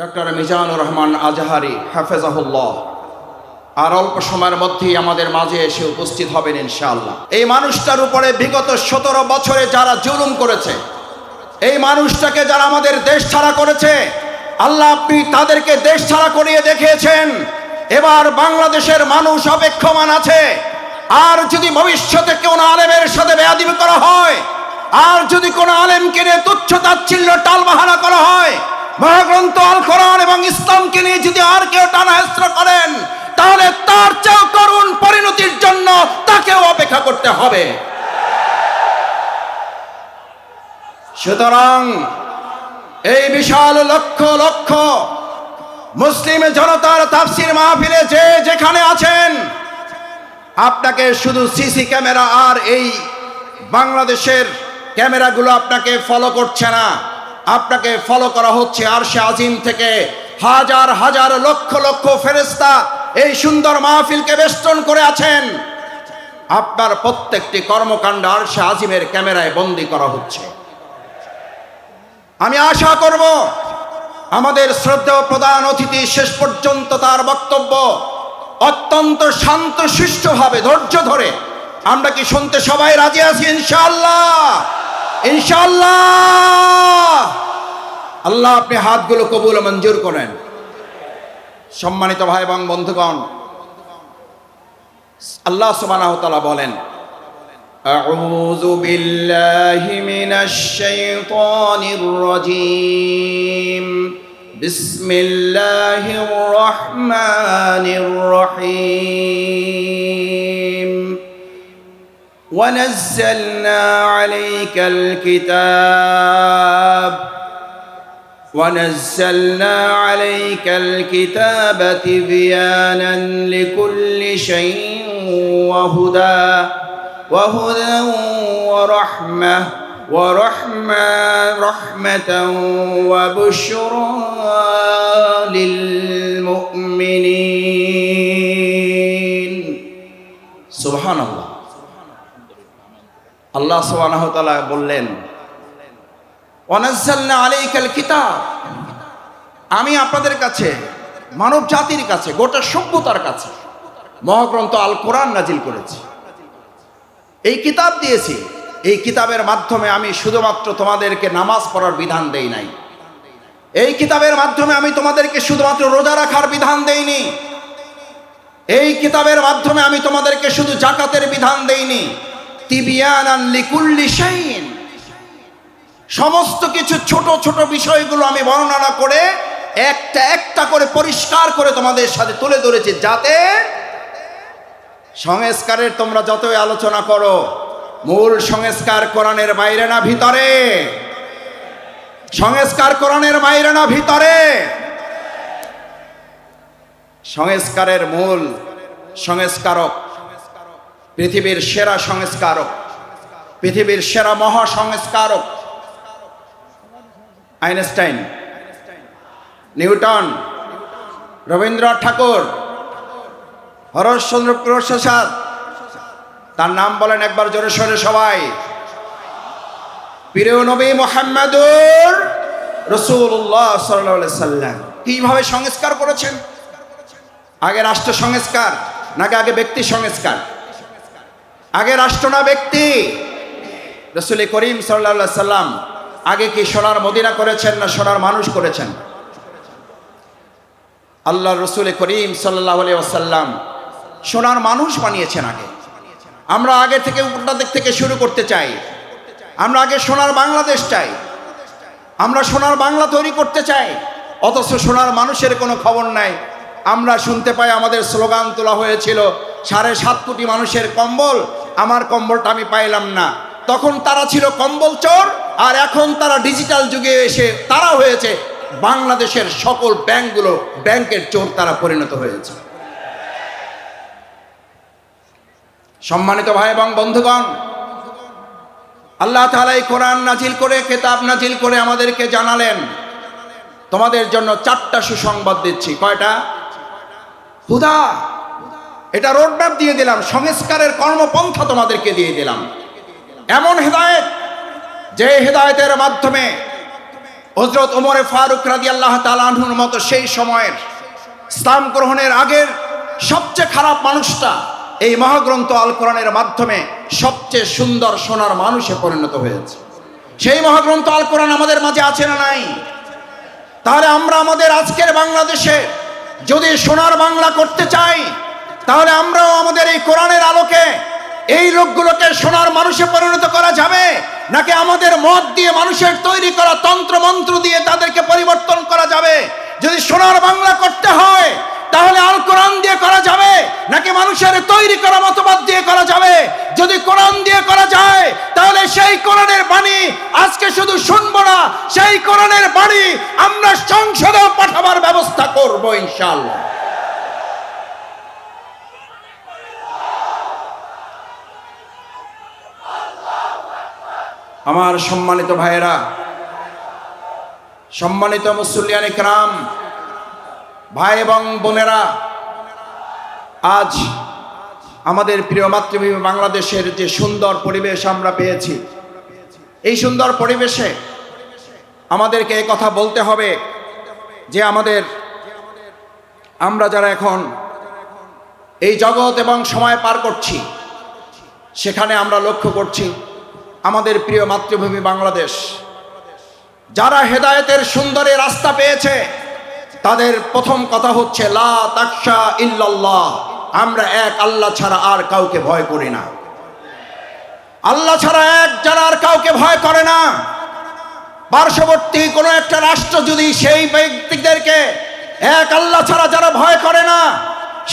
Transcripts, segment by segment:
Doctor Mizanur Rahman Azhari, হাফেজাহুল্লাহ। আর অল্প সময়ের মধ্যেই আমাদের মাঝে এসে উপস্থিত হবেন ইনশাআল্লাহ। এই মানুষটার উপরে বিগত সতেরো বছরে যারা জুলুম করেছে, এই মানুষটাকে যারা আমাদের দেশ ছাড়া করেছে, আল্লাহ আপনি তাদেরকে দেশ ছাড়া করিয়ে দেখিয়েছেন। এবার বাংলাদেশের মানুষ অপেক্ষমান আছে। আর যদি ভবিষ্যতে কোনো আলেমের সাথে বেয়াদিব করা হয়, আর যদি কোনো আলেমকে নিয়ে তুচ্ছ তাচ্ছিল্য টালবাহানা করা হয় মহাগ্রন্থ আল কোরআন এবং ইসলামকে নিয়ে যদি আর কেউ টানা হেস্র করেন, তাহলে তার চেয়েও করুণ পরিণতির জন্য তাকেও অপেক্ষা করতে হবে। সুতরাং এই বিশাল লক্ষ লক্ষ মুসলিম জনতার তাফসির মাহফিলে যে যেখানে আছেন, আপনাকে শুধু সিসি ক্যামেরা আর এই বাংলাদেশের ক্যামেরাগুলো আপনাকে ফলো করছে না। আপনাকে ফলো করা হচ্ছে আর সে আজিম থেকে হাজার হাজার লক্ষ লক্ষ ফেরেস্তা এই সুন্দর মাহফিলকে বেষ্টন করে আছেন। আপনার প্রত্যেকটি কর্মকাণ্ড আর সে আজিমের ক্যামেরায় বন্দি করা হচ্ছে। আমি আশা করব আমাদের শ্রদ্ধেয় প্রধান অতিথি শেষ পর্যন্ত তার বক্তব্য অত্যন্ত শান্ত সুষ্ঠুভাবে ধৈর্য ধরে আমরা কি শুনতে সবাই রাজি আছি ইনশাআল্লাহ? ইনশাআল্লাহ আল্লাহ আপনি হাতগুলো কবুল ও মঞ্জুর করেন সম্মানিত ভাই এবং বন্ধুগণ আল্লাহ সুবহানাহু ওয়া তাআলা বলেন أعوذ بالله من الشيطان الرجيم بسم الله الرحمن الرحيم ونزلنا عليك الكتاب ونزلنا عليك الكتاب تبيانا لكل شيء وهدى وهدى ورحمة ورحمة رحمة وبشرى للمؤمنين. سبحان الله. আল্লাহ তাআলা বললেন, ওয়ানাজ্জালনা আলাইকাল কিতাব। আমি আপনাদের কাছে, মানব জাতির কাছে, গোটা সভ্যতার কাছে মহাগ্রন্থ আল কোরআন নাজিল করেছি। এই কিতাব দিয়েছি। এই কিতাবের মাধ্যমে আমি শুধুমাত্র তোমাদেরকে নামাজ পড়ার বিধান দেই নাই। এই কিতাবের মাধ্যমে আমি তোমাদেরকে শুধুমাত্র রোজা রাখার বিধান দেইনি। এই কিতাবের মাধ্যমে আমি তোমাদেরকে শুধু জাকাতের বিধান দেইনি। সমস্ত কিছু ছোট ছোট বিষয়গুলো আমি বর্ণনা করে একটা একটা করে পরিষ্কার করে তোমাদের সাথে তুলে ধরেছি যাতে সংস্কারের তোমরা যতই আলোচনা করো, মূল সংস্কার কোরআনের বাইরে না ভিতরে। সংস্কার কোরআনের বাইরে না ভিতরে। সংস্কারের মূল সংস্কারক পৃথিবীর সেরা সংস্কারক, পৃথিবীর সেরা মহা সংস্কারক আইনস্টাইন, নিউটন, রবীন্দ্রনাথ ঠাকুর, হরশচন্দ্র প্রসাদ, তার নাম বলেন একবার জোরে সরে সবাই। প্রিয় নবী মোহাম্মদুর রসুল্লাহ সাল্লাহ সাল্লাম। কীভাবে সংস্কার করেছেন? আগে রাষ্ট্র সংস্কার, নাকি আগে ব্যক্তি সংস্কার? আগে রাষ্ট্র না ব্যক্তি। রসুল করিম সাল্লা সাল্লাম আগে কি সোনার মদিনা করেছেন না সোনার মানুষ করেছেন? আল্লাহ রসুল করিম সাল্লাহ আসাল্লাম সোনার মানুষ বানিয়েছেন আগে। আমরা আগে থেকে উপরটা দিক থেকে শুরু করতে চাই। আমরা আগে সোনার বাংলাদেশ চাই। আমরা সোনার বাংলা তৈরি করতে চাই। অথচ সোনার মানুষের কোনো খবর নাই। আমরা শুনতে পাই আমাদের স্লোগান তোলা হয়েছিল, সাড়ে সাত কোটি মানুষের কম্বল আমার কম্বলটা আমি পাইলাম না। তখন তারা ছিল কম্বল চোর, আর এখন তারা ডিজিটাল যুগে এসে তারা হয়েছে বাংলাদেশের সকল ব্যাংকগুলো, ব্যাংকের চোর তারা পরিণত হয়েছে। সম্মানিত ভাই এবং বন্ধুগণ, আল্লাহ তালা এই কোরআন নাজিল করে, কেতাব নাজিল করে আমাদেরকে জানালেন, তোমাদের জন্য চারটা সুসংবাদ দিচ্ছি। কয়টা? হুদা! এটা রোডম্যাপ দিয়ে দিলাম, সংস্কারের কর্মপন্থা তোমাদেরকে দিয়ে দিলাম। এমন হেদায়েত যে হেদায়েতের মাধ্যমে হজরত ওমরে ফারুক রাদি আল্লাহ তালাহুর মতো সেই সময়ের ইসলাম গ্রহণের আগের সবচেয়ে খারাপ মানুষটা এই মহাগ্রন্থ আল কোরআনের মাধ্যমে সবচেয়ে সুন্দর সোনার মানুষে পরিণত হয়েছে। সেই মহাগ্রন্থ আল কোরআন আমাদের মাঝে আছে না নাই? তাহলে আমরা আমাদের আজকের বাংলাদেশে যদি সোনার বাংলা করতে চাই তাহলে আমরাও আমাদের এই কোরআনের আলোকে এই লোকগুলোকে সোনার মানুষে পরিণত করা যাবে? নাকি আমাদের মত দিয়ে মানুষের তৈরি করা তন্ত্র মন্ত্র দিয়ে তাদেরকে পরিবর্তন করা যাবে? যদি সোনার বাংলা করতে হয়, তাহলে আল কোরআন দিয়ে করা যাবে? নাকি মানুষের তৈরি করা মতবাদ দিয়ে করা যাবে? যদি কোরআন দিয়ে করা যায়, তাহলে সেই কোরআনের বাণী আজকে শুধু শুনব না, সেই কোরআনের বাণী আমরা সংসদেও পাঠাবার ব্যবস্থা করব ইনশাআল্লাহ। আমার সম্মানিত ভাইয়েরা, সম্মানিত মুসল্লিয়ান ইকরাম, ভাই এবং বোনেরা, আজ আমাদের প্রিয় মাতৃভূমি বাংলাদেশের যে সুন্দর পরিবেশ আমরা পেয়েছি, এই সুন্দর পরিবেশে আমাদেরকে কথা বলতে হবে যে আমাদের, আমরা যারা এখন এই জগৎ এবং সময় পার করছি, সেখানে আমরা লক্ষ্য করছি আমাদের প্রিয় মাতৃভূমি বাংলাদেশ। যারা হেদায়েতের সুন্দরী রাস্তা পেয়েছে, তাদের প্রথম কথা হচ্ছে, লা তাকশা ইল্লাল্লাহ। আমরা এক, আল্লাহ ছাড়া আর কাউকে ভয় করি না। আল্লাহ ছাড়া এক, যারা আর কাউকে ভয় করে না। পার্শ্ববর্তী কোনো একটা রাষ্ট্র যদি সেই ব্যক্তিদেরকে এক, আল্লাহ ছাড়া যারা ভয় করে না,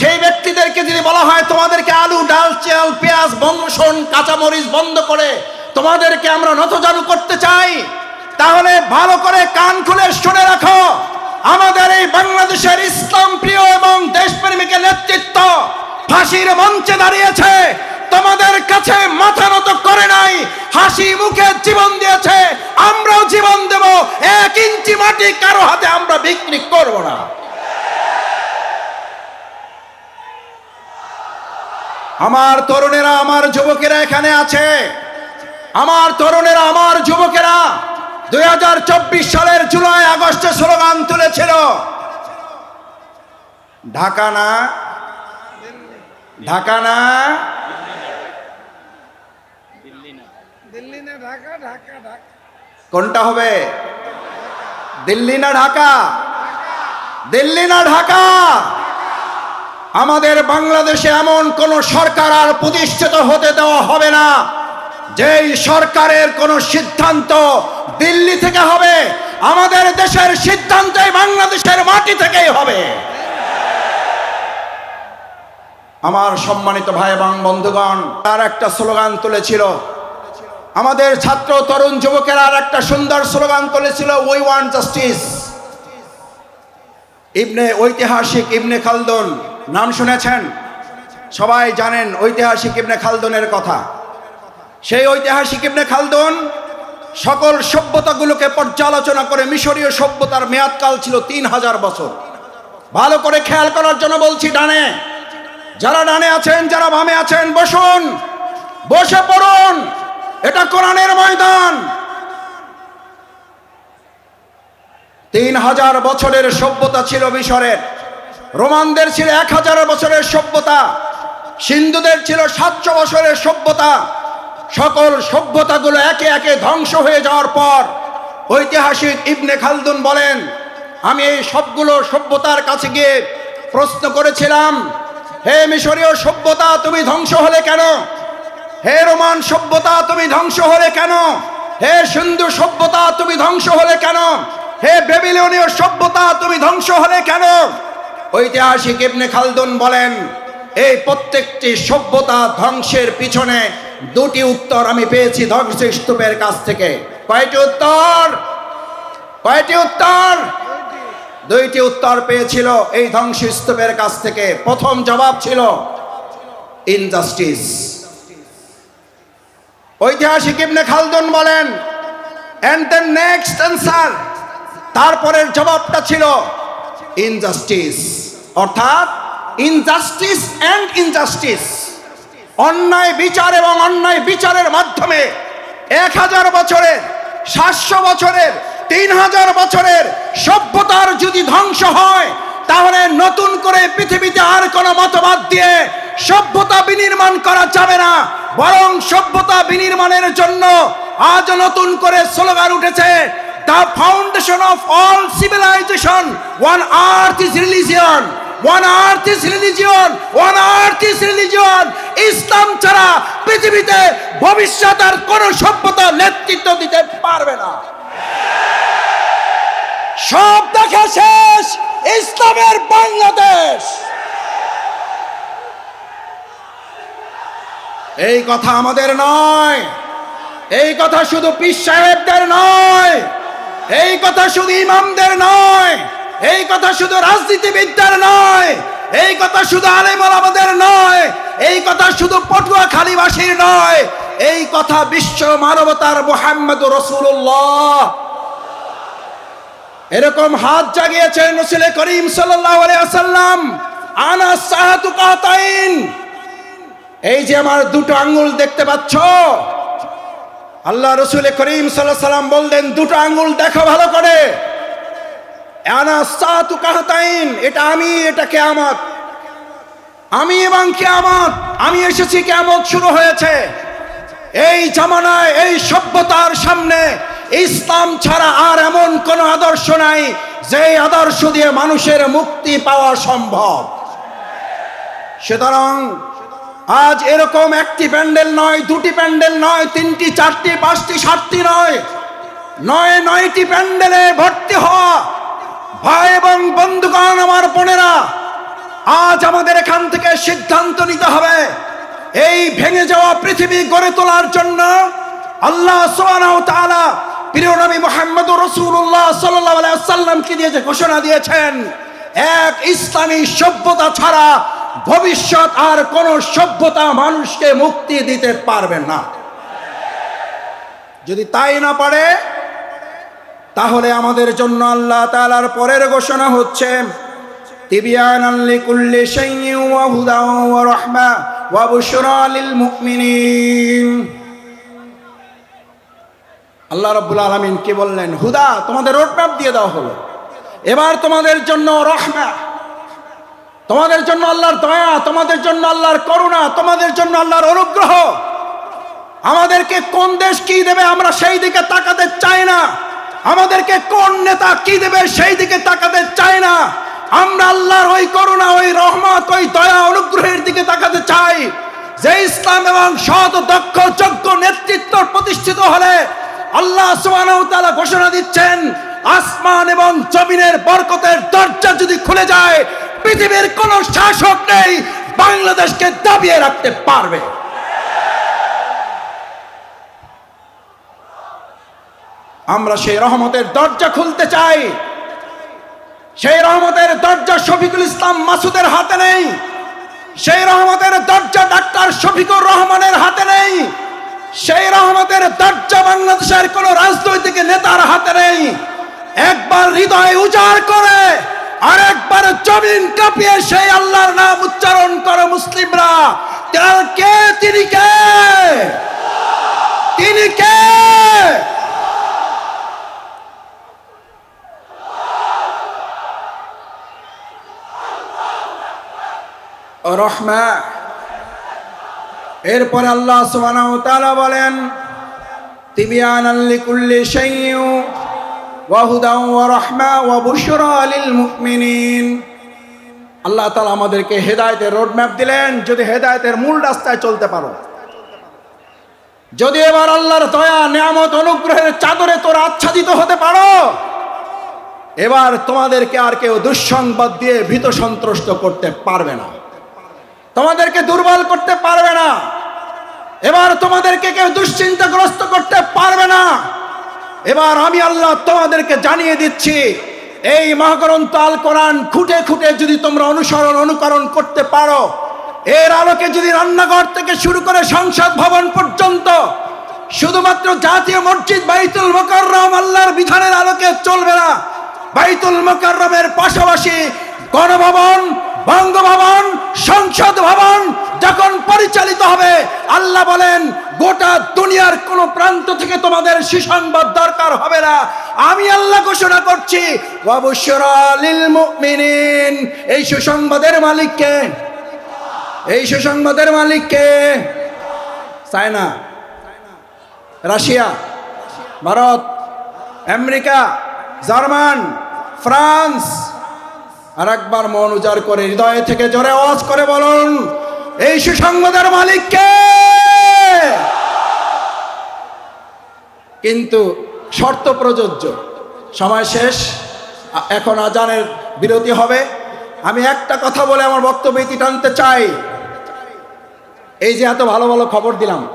সেই ব্যক্তিদেরকে যদি বলা হয়, তোমাদেরকে আলু, ডাল, চাল, পেঁয়াজ বংশন কাঁচামরিচ বন্ধ করে তোমাদেরকে আমরা নতজানু করতে চাই, তাহলে ভালো করে কান খুলে শুনে রাখো, আমাদের এই বাংলাদেশের ইসলাম প্রিয় এবং দেশপ্রেমিকের নেতৃত্ব ফাঁসির মঞ্চে দাঁড়িয়েছে, তোমাদের কাছে মাথা নত করে নাই, হাসি মুখে জীবন দিয়েছে, আমরাও জীবন দেব, এক ইঞ্চি মাটি কারও হাতে আমরা বিক্রি করব না। আমার তরুণেরা, আমার যুবকেরা এখানে আছে। আমার তরুণেরা আমার যুবকেরা দুই হাজার চব্বিশ সালের জুলাই আগস্টে স্লোগান তুলেছিল ঢাকা না ঢাকা না দিল্লি না ঢাকা ঢাকা ঢাকা। কোনটা হবে? দিল্লি না ঢাকা? দিল্লি না ঢাকা? আমাদের বাংলাদেশে এমন কোন সরকার আর প্রতিষ্ঠিত হতে দেওয়া হবে না। যেই সরকারের কোন সিদ্ধান্ত দিল্লি থেকে হবে, আমাদের দেশের সিদ্ধান্তই বাংলাদেশের মাটি থেকেই হবে। আমার সম্মানিত ভাই এবং বন্ধুগণ, তার একটা স্লোগান তুলেছিল। আমাদের ছাত্র তরুণ যুবকেরা আর একটা সুন্দর স্লোগান তুলেছিল উই ওয়ান জাস্টিস ইবনে ঐতিহাসিক ইবনে খালদুন, নাম শুনেছেন? সবাই জানেন ঐতিহাসিক ইবনে খালদুনের কথা। সেই ঐতিহাসিক ইবনে খালদুন সকল সভ্যতাগুলোকে পর্যালোচনা করে মিশরীয় সভ্যতার মেয়াদকাল ছিল তিন হাজার বছর। ভালো করে খেয়াল করার জন্য বলছি, ডানে। যারা ডানে আছেন, যারা বামে আছেন, বসুন। বসে পড়ুন। এটা কোরআনের ময়দান। তিন হাজার বছরের সভ্যতা ছিল মিশরের। রোমানদের ছিল এক হাজার বছরের সভ্যতা। সিন্ধুদের ছিল সাতশো বছরের সভ্যতা। সকল সভ্যতাগুলো একে একে ধ্বংস হয়ে যাওয়ার পর ঐতিহাসিক ইবনে খালদুন বলেন, আমি এই সবগুলো সভ্যতার কাছে গিয়ে প্রশ্ন করেছিলাম, হে মিশরীয় সভ্যতা তুমি ধ্বংস হলে কেন? হে রোমান সভ্যতা তুমি ধ্বংস হলে কেন? হে সিন্ধু সভ্যতা তুমি ধ্বংস হলে কেন? হে বেবিলনীয় সভ্যতা তুমি ধ্বংস হলে কেন? ঐতিহাসিক ইবনে খালদুন বলেন, এই প্রত্যেকটি সভ্যতা ধ্বংসের পিছনে দুটি উত্তর আমি পেয়েছি ধ্বংস স্তূপের কাছ থেকে। কয়টি উত্তর? কয়টি উত্তর? দুইটি উত্তর পেয়েছিল এই ধ্বংস স্তূপের কাছ থেকে। প্রথম জবাব ছিল, ইনজাস্টিস। ঐতিহাসিক ইবনে খালদুন বলেন এন্ড দ্য নেক্সট অ্যান্সার তারপরের জবাবটা ছিল, ইনজাস্টিস। অর্থাৎ, ইনজাস্টিস অ্যান্ড ইনজাস্টিস অন্যায় বিচার এবং অন্যায় বিচারের মাধ্যমে এক হাজার বছরের, সাতশো বছরের, তিন হাজার বছরের সভ্যতার যদি ধ্বংস হয়, তাহলে নতুন করে পৃথিবীতে আর কোনো মতবাদ দিয়ে সভ্যতা বিনির্মাণ করা যাবে না। বরং সভ্যতা বিনির্মাণের জন্য আজ নতুন করে স্লোগান উঠেছে the foundation of all civilization one earth is religion one earth is religion one earth is religion ইসলাম ছাড়া পৃথিবীতে ভবিষ্যৎ আর কোন সভ্যতা নেতৃত্ব দিতে পারবে না। সব দেখা শেষ। ইসলামের বাংলাদেশ। এই কথা আমাদের নয়। এই কথা শুধু পীর সাহেবদের নয়। এই কথা শুধু ইমামদের নয়। এই কথা শুধু রাজনীতিবিদদের নয়, এই কথা শুধু আলেমল আমাদের নয়, এই কথা শুধু পটুয়া খালিবাসীর নয়, এই কথা বিশ্ব মানবতার মোহাম্মদ রসুল্লাহ এরকম হাত জাগিয়েছেন রসুল করিম সাল্লাম আনা এই যে আমার দুটো আঙ্গুল দেখতে পাচ্ছ, আল্লাহ রসুল করিম সাল্লাম বললেন, দুটো আঙ্গুল দেখো ভালো করে। আনা সাহাতু কাহতাইন, এটা আমি, এটা কেয়ামত। আমি এবং কেয়ামত, আমি এসেছি, কেয়ামত শুরু হয়েছে। এই জামানায়, এই সভ্যতার সামনে ইসলাম ছাড়া আর এমন কোন আদর্শ নাই যে আদর্শ দিয়ে মানুষের মুক্তি পাওয়া সম্ভব। সুতরাং আজ এরকম একটি প্যান্ডেল নয়, দুটি প্যান্ডেল নয়, তিনটি, চারটি, পাঁচটি, সাতটি নয় নয়, নয়টি প্যান্ডেলে ভর্তি হওয়া ভাই এবং বন্ধুগণ, আমার বোনেরা, আজ আমাদের এখান থেকে সিদ্ধান্ত নিতে হবে। এই ভেঙে যাওয়া পৃথিবী গড়ে তোলার জন্য আল্লাহ তাআলা প্রিয় নবী মুহাম্মদ আলাইহি ওয়াসাল্লামকে দিয়ে যে ঘোষণা দিয়েছেন, এক ইসলামী সভ্যতা ছাড়া ভবিষ্যৎ আর কোন সভ্যতা মানুষকে মুক্তি দিতে পারবে না। যদি তাই না পারে তাহলে আমাদের জন্য আল্লাহ তালার পরের ঘোষণা হচ্ছে আল্লাহ রাব্বুল আলামিন কি বললেন? হুদা, তোমাদের রোডম্যাপ দিয়ে দেওয়া হলো। এবার তোমাদের জন্য রহমা। তোমাদের জন্য আল্লাহর দয়া, তোমাদের জন্য আল্লাহর করুণা, তোমাদের জন্য আল্লাহর অনুগ্রহ। আমাদেরকে কোন দেশ কি দেবে আমরা সেই দিকে তাকাতে চাই না। আমাদেরকে কোন নেতা কি দেবে সেই দিকে তাকাতে চাই না। আমরা আল্লাহর ওই করুণা, ওই রহমত, ওই দয়া অনুগ্রহের দিকে তাকাতে চাই। যে ইসলাম এবং সৎ, দক্ষ, যোগ্য নেতৃত্ব প্রতিষ্ঠিত হলে আল্লাহ তাআলা ঘোষণা দিচ্ছেন, আসমান এবং জমিনের বরকতের দরজা যদি খুলে যায়, পৃথিবীর কোন শাসক নেই বাংলাদেশকে দাবিয়ে রাখতে পারবে। আমরা সেই রহমতের দরজা খুলতে চাই। সেই রহমতের দরজা শফিকুল ইসলাম মাসুদের হাতে নেই। সেই রহমতের দরজা ডাক্তার শফিকুর রহমানের হাতে নেই। সেই রহমতের দরজা বাংলাদেশের কোন রাজনৈতিক নেতার হাতে নেই। একবার হৃদয় উজাড় করে আরেকবার জমিন কাঁপিয়ে সেই আল্লাহর নাম উচ্চারণ করে মুসলিমরা। কে? তিনি কে? তিনি কে? এরপরে আল্লাহ সুবহানাহু বলেন তিবিয়ানাল লিকুল্লি শাইইন ওয়া হুদান ওয়া রাহমা ওয়া বুশরা লিল আল্লাহ তাআলা আমাদেরকে হেদায়েতের রোড ম্যাপ দিলেন, যদি হেদায়েতের মূল রাস্তায় চলতে পারো। যদি এবার আল্লাহর দয়া, নিয়ামত, অনুগ্রহের চাদরে তোরা আচ্ছাদিত হতে পারো, এবার তোমাদেরকে আর কেউ দুঃসংবাদ দিয়ে ভীত সন্ত্রস্ত করতে পারবে না। তোমাদেরকে দুর্বল করতে পারবে না। এবার তোমাদেরকে কেউ দুশ্চিন্তাগ্রস্ত করতে পারবে না। এবার আমি আল্লাহ তোমাদেরকে জানিয়ে দিচ্ছি, এই মহাগ্রন্থ আল কোরআন খুঁটে খুঁটে যদি তোমরা অনুসরণ, অনুকরণ করতে পারো, এর আলোকে যদি রান্নাঘর থেকে শুরু করে সংসদ ভবন পর্যন্ত শুধুমাত্র জাতীয় মসজিদ বাইতুল মোকাররম আল্লাহর বিধানের আলোকে চলবে না, বাইতুল মোকাররমের পাশাপাশি গণভবন বঙ্গভবন, সংসদ ভবন যখন পরিচালিত হবে, আল্লাহ বলেন, গোটা দুনিয়ার কোন প্রান্ত থেকে তোমাদের সুসংবাদ দরকার হবে না। আমি আল্লাহ ঘোষণা করছি এই সুসংবাদের মালিক কে? এই সুসংবাদের মালিক কে? China, Russia, Bharat, America, German, France. আর একবার মন উজাড় করে, হৃদয় থেকে জোরে আওয়াজ করে বলুন, এই সুসংবাদের মালিক কে? কিন্তু শর্ত প্রযোজ্য। সময় শেষ, এখন আজানের বিরতি হবে। আমি একটা কথা বলে আমার বক্তব্য ইতি টানতে চাই। এই যে এত ভালো ভালো খবর দিলাম।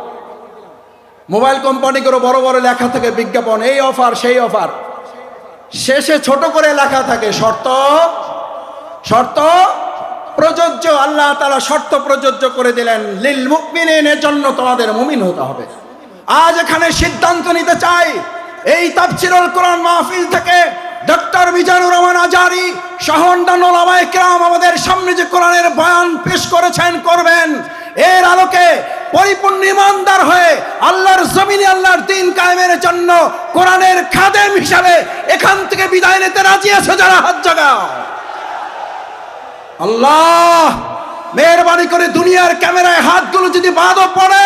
মোবাইল কোম্পানিগুলো বড় বড় লেখা থাকে, বিজ্ঞাপন, এই অফার, সেই অফার। শেষে ছোট করে লেখা থাকে, শর্ত শর্ত? প্রযোজ্য, আল্লাহ তালা শর্ত প্রযোজ্য করে দিলেন। লিল মুকমিনের জন্য তোমাদের মুমিন হতে হবে। আজ এখানে সিদ্ধান্ত নিতে চাই, এই তাফসিরুল কোরআন মাহফিল থেকে ডক্টর মিজানুর রহমান আজারি, সহন্দান ওলামায়ে কেরাম আমাদের সামনে যে কোরআনের বয়ান পেশ করেছেন, করবেন। এর আলোকে পরিপূর্ণ ইমানদার হয়ে আল্লাহর জমিনে আল্লাহর দিন কায়েমের জন্য কোরআনের খাদেম হিসাবে এখান থেকে বিদায় নিতে রাজি আছে যারা? হাত জাগাও। আল্লাহ, মেহরবানি করে দুনিয়ার ক্যামেরায় হাতগুলো যদি বাদও পড়ে,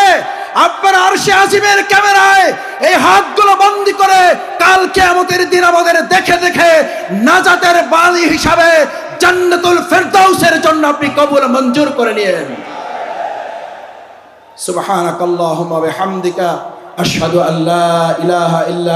আপনার আরশে ক্যামেরায় এই হাতগুলো বন্দি করে কাল দিন আমাদের দেখে দেখে নাজাতের বাণী হিসাবে জান্নাতুল ফেরদাউসের জন্য আপনি মঞ্জুর করে নিয়েন। সুবহানাক আল্লাহুম্মা বিহামদিকা, আশহাদু আল্লা ইলাহা ইল্লা